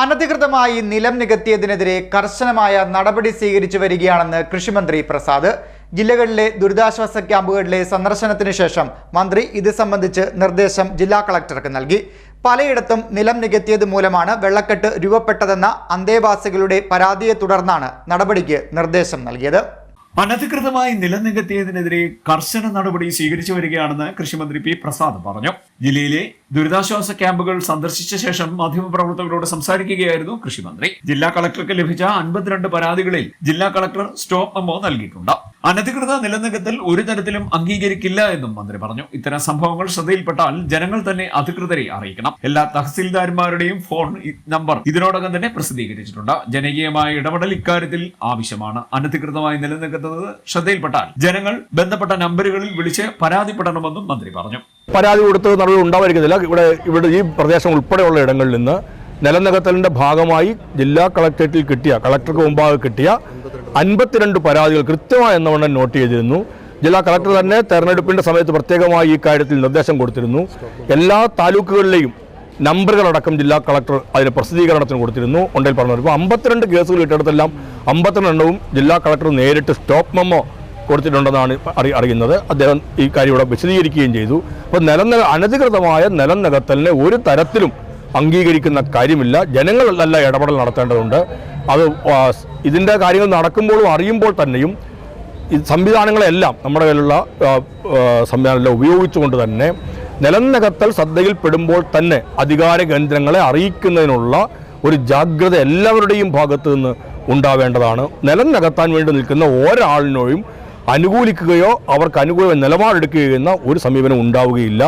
അനധികൃതമായി നിലം നികത്തിയതിനെതിരെ കർശനമായ നടപടി സ്വീകരിച്ചു വരികയാണെന്ന് കൃഷിമന്ത്രി പ്രസാദ്. ജില്ലകളിലെ ദുരിതാശ്വാസ ക്യാമ്പുകളിലെ സന്ദർശനത്തിന് ശേഷം മന്ത്രി ഇത് സംബന്ധിച്ച് നിർദ്ദേശം ജില്ലാ കളക്ടർക്ക് നൽകി. പലയിടത്തും നിലം നികത്തിയത് മൂലമാണ് വെള്ളക്കെട്ട് രൂപപ്പെട്ടതെന്ന അന്തേവാസികളുടെ പരാതിയെ തുടർന്നാണ് നടപടിക്ക് നിർദ്ദേശം നൽകിയത്. അനധികൃതമായി നിലനികത്തിയതിനെതിരെ കർശന നടപടി സ്വീകരിച്ചു വരികയാണെന്ന് കൃഷിമന്ത്രി പി പ്രസാദ് പറഞ്ഞു. ജില്ലയിലെ ദുരിതാശ്വാസ ക്യാമ്പുകൾ സന്ദർശിച്ച ശേഷം മാധ്യമപ്രവർത്തകരോട് സംസാരിക്കുകയായിരുന്നു കൃഷിമന്ത്രി. ജില്ലാ കളക്ടർക്ക് ലഭിച്ച അൻപത്തിരണ്ട് പരാതികളിൽ ജില്ലാ കളക്ടർ സ്റ്റോപ്പ് മെമ്മോ നൽകിയിട്ടുണ്ട്. അനധികൃത നിലനികത്തൽ ഒരു തരത്തിലും അംഗീകരിക്കില്ല എന്നും മന്ത്രി പറഞ്ഞു. ഇത്തരം സംഭവങ്ങൾ ശ്രദ്ധയിൽപ്പെട്ടാൽ ജനങ്ങൾ തന്നെ അധികൃതരെ അറിയിക്കണം. എല്ലാ തഹസിൽദാർമാരുടെയും ഫോൺ നമ്പർ ഇതിനോടകം തന്നെ പ്രസിദ്ധീകരിച്ചിട്ടുണ്ട്. ജനകീയമായ ഇടപെടൽ ഇക്കാര്യത്തിൽ ആവശ്യമാണ്. അനധികൃതമായി നിലനിൽക്കുന്നത് ശ്രദ്ധയിൽപ്പെട്ടാൽ ജനങ്ങൾ ബന്ധപ്പെട്ട നമ്പറുകളിൽ വിളിച്ച് പരാതിപ്പെടണമെന്നും മന്ത്രി പറഞ്ഞു. പരാതി കൊടുത്ത് നടപടി ഉണ്ടാവായിരിക്കുന്നില്ല ഇവിടെ ഇവിടെ ഈ പ്രദേശം ഉൾപ്പെടെയുള്ള ഇടങ്ങളിൽ നിന്ന് നിലനികത്തലിന്റെ ഭാഗമായി ജില്ലാ കളക്ടറേറ്റിൽ കിട്ടിയ കളക്ടർക്ക് മുമ്പാകെ കിട്ടിയ അൻപത്തിരണ്ട് പരാതികൾ കൃത്യമായി എന്നവണ്ണം നോട്ട് ചെയ്തിരുന്നു. ജില്ലാ കളക്ടർ തന്നെ തെരഞ്ഞെടുപ്പിന്റെ സമയത്ത് പ്രത്യേകമായി ഈ കാര്യത്തിൽ നിർദ്ദേശം കൊടുത്തിരുന്നു. എല്ലാ താലൂക്കുകളിലെയും നമ്പറുകളടക്കം ജില്ലാ കളക്ടർ അതിന് പ്രസിദ്ധീകരണത്തിന് കൊടുത്തിരുന്നു. ഉണ്ടെങ്കിൽ പറഞ്ഞു ഇപ്പോൾ അമ്പത്തിരണ്ട് കേസുകൾ കിട്ടിയിടത്തെല്ലാം അമ്പത്തിരണ്ടെണ്ണവും ജില്ലാ കളക്ടർ നേരിട്ട് സ്റ്റോപ്പ് മെമ്മോ കൊടുത്തിട്ടുണ്ടെന്നാണ് അറി അറിയുന്നത്. അദ്ദേഹം ഈ കാര്യം ഇവിടെ വിശദീകരിക്കുകയും ചെയ്തു. അപ്പോൾ നിലം അനധികൃതമായ നിലം ഒരു തരത്തിലും അംഗീകരിക്കുന്ന കാര്യമില്ല. ജനങ്ങളല്ല ഇടപെടൽ നടത്തേണ്ടതുണ്ട്. അത് ഇതിന്റെ കാര്യങ്ങൾ നടക്കുമ്പോഴും അറിയുമ്പോൾ തന്നെയും ഈ സംവിധാനങ്ങളെല്ലാം നമ്മുടെ കയ്യിലുള്ള ആ, ഉപയോഗിച്ചുകൊണ്ട് തന്നെ നിലനികത്തൽ ശ്രദ്ധയിൽപ്പെടുമ്പോൾ തന്നെ അധികാര കേന്ദ്രങ്ങളെ അറിയിക്കുന്നതിനുള്ള ഒരു ജാഗ്രത എല്ലാവരുടെയും ഭാഗത്തു നിന്ന് ഉണ്ടാവേണ്ടതാണ്. നിലം നികത്താൻ വേണ്ടി നിൽക്കുന്ന ഒരാളിനെയും അനുകൂലിക്കുകയോ അവർക്ക് അനുകൂല നിലപാടെടുക്കുകയോ ചെയ്യുന്ന ഒരു സമീപനം ഉണ്ടാവുകയില്ല.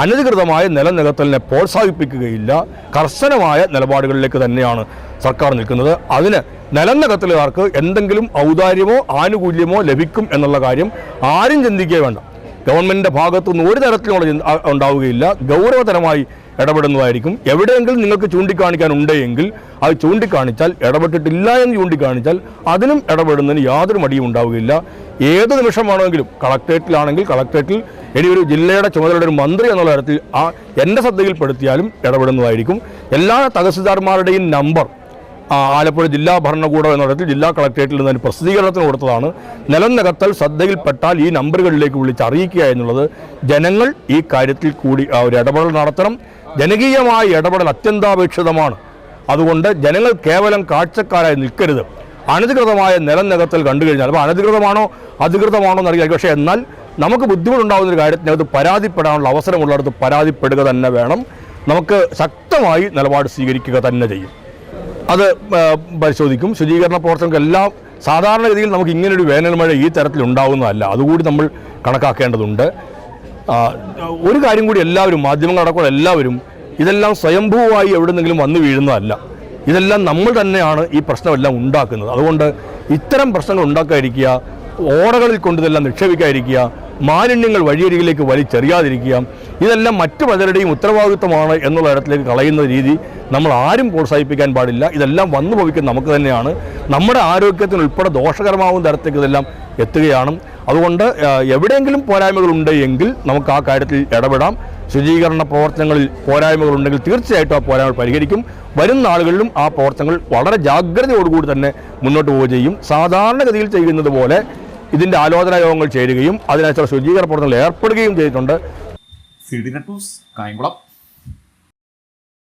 അനധികൃതമായ നിലം നികത്തലിനെ പ്രോത്സാഹിപ്പിക്കുകയില്ല. കർശനമായ നിലപാടുകളിലേക്ക് തന്നെയാണ് സർക്കാർ നിൽക്കുന്നത്. അതിന് നിലം നികത്തലുകാർക്ക് എന്തെങ്കിലും ഔദാര്യമോ ആനുകൂല്യമോ ലഭിക്കും എന്നുള്ള കാര്യം ആരും ചിന്തിക്കുക വേണ്ട. ഗവൺമെന്റിന്റെ ഭാഗത്തുനിന്ന് ഒരു തരത്തിലുള്ള ഉണ്ടാവുകയില്ല. ഗൗരവതരമായി ഇടപെടുന്നതായിരിക്കും. എവിടെയെങ്കിലും നിങ്ങൾക്ക് ചൂണ്ടിക്കാണിക്കാനുണ്ടെങ്കിൽ അത് ചൂണ്ടിക്കാണിച്ചാൽ ഇടപെട്ടിട്ടില്ല എന്ന് ചൂണ്ടിക്കാണിച്ചാൽ അതിനും ഇടപെടുന്നതിന് യാതൊരു മടിയും ഉണ്ടാവുകയില്ല. ഏത് നിമിഷമാണെങ്കിലും കളക്ട്രേറ്റിലാണെങ്കിൽ കളക്ട്രേറ്റിൽ ഇനി ഒരു ജില്ലയുടെ ചുമതലയുടെ ഒരു മന്ത്രി എന്നുള്ള തരത്തിൽ ആ എന്റെ ശ്രദ്ധയിൽപ്പെടുത്തിയാലും ഇടപെടുന്നതായിരിക്കും. എല്ലാ തഹസിൽദാർമാരുടെയും നമ്പർ ആലപ്പുഴ ജില്ലാ ഭരണകൂടം എന്ന തരത്തിൽ ജില്ലാ കളക്ട്രേറ്റിൽ നിന്ന് പ്രസിദ്ധീകരണത്തിന് കൊടുത്തതാണ്. നിലം നികത്തൽ ശ്രദ്ധയിൽപ്പെട്ടാൽ ഈ നമ്പറുകളിലേക്ക് വിളിച്ച് അറിയിക്കുക എന്നുള്ളത് ജനങ്ങൾ ഈ കാര്യത്തിൽ കൂടി ഒരു ഇടപെടൽ നടത്തണം. ജനകീയമായ ഇടപെടൽ അത്യന്താപേക്ഷിതമാണ്. അതുകൊണ്ട് ജനങ്ങൾ കേവലം കാഴ്ചക്കാരായി നിൽക്കരുത്. അനധികൃതമായ നിലം നികത്തൽ കണ്ടു കഴിഞ്ഞാൽ അപ്പോൾ അനധികൃതമാണോ? അധികൃതമാണോ എന്നറിയാം പക്ഷേ എന്നാൽ നമുക്ക് ബുദ്ധിമുട്ടുണ്ടാകുന്ന ഒരു കാര്യത്തിനകത്ത് പരാതിപ്പെടാനുള്ള അവസരമുള്ളിടത്ത് പരാതിപ്പെടുക തന്നെ വേണം. നമുക്ക് ശക്തമായി നിലപാട് സ്വീകരിക്കുക തന്നെ ചെയ്യും. അത് പരിശോധിക്കും. ശുചീകരണ പ്രവർത്തനങ്ങൾക്ക് എല്ലാം സാധാരണഗതിയിൽ നമുക്ക് ഇങ്ങനൊരു വേനൽമഴ ഈ തരത്തിൽ ഉണ്ടാകുന്നതല്ല അതുകൂടി നമ്മൾ കണക്കാക്കേണ്ടതുണ്ട്. ഒരു കാര്യം കൂടി എല്ലാവരും മാധ്യമങ്ങളടക്കം എല്ലാവരും ഇതെല്ലാം സ്വയംഭൂവായി എവിടെന്നെങ്കിലും വന്നു വീഴുന്നതല്ല. ഇതെല്ലാം നമ്മൾ തന്നെയാണ് ഈ പ്രശ്നമെല്ലാം ഉണ്ടാക്കുന്നത്. അതുകൊണ്ട് ഇത്തരം പ്രശ്നങ്ങൾ ഉണ്ടാക്കാതിരിക്കുക ഓടകളിൽ കൊണ്ട് ഇതെല്ലാം നിക്ഷേപിക്കാതിരിക്കുക മാലിന്യങ്ങൾ വഴിയരികിലേക്ക് വലിച്ചെറിയാതിരിക്കുക ഇതെല്ലാം മറ്റു പലരുടെയും ഉത്തരവാദിത്വമാണ് എന്നുള്ള തരത്തിലേക്ക് കളയുന്ന രീതി നമ്മൾ ആരും പ്രോത്സാഹിപ്പിക്കാൻ പാടില്ല. ഇതെല്ലാം വന്നു ഭവിക്കുന്ന നമുക്ക് തന്നെയാണ്. നമ്മുടെ ആരോഗ്യത്തിന് ഉൾപ്പെടെ ദോഷകരമാവുന്ന തരത്തിലേക്ക് ഇതെല്ലാം എത്തുകയാണ്. അതുകൊണ്ട് എവിടെയെങ്കിലും പോരായ്മകളുണ്ട് എങ്കിൽ നമുക്ക് ആ കാര്യത്തിൽ ഇടപെടാം. ശുചീകരണ പ്രവർത്തനങ്ങളിൽ പോരായ്മകളുണ്ടെങ്കിൽ തീർച്ചയായിട്ടും ആ പോരായ്മകൾ പരിഹരിക്കും. വരുന്ന നാളുകളിലും ആ പ്രവർത്തനങ്ങൾ വളരെ ജാഗ്രതയോടുകൂടി തന്നെ മുന്നോട്ട് പോവുകയും ചെയ്യും. സാധാരണഗതിയിൽ ചെയ്യുന്നത് പോലെ ഇതിന്റെ ആലോചന യോഗങ്ങൾ ചേരുകയും അതിനനുസരിച്ച് ശുചീകരണ പ്രവർത്തനങ്ങൾ ഏർപ്പെടുകയും ചെയ്തിട്ടുണ്ട്. സി കായംകുളം.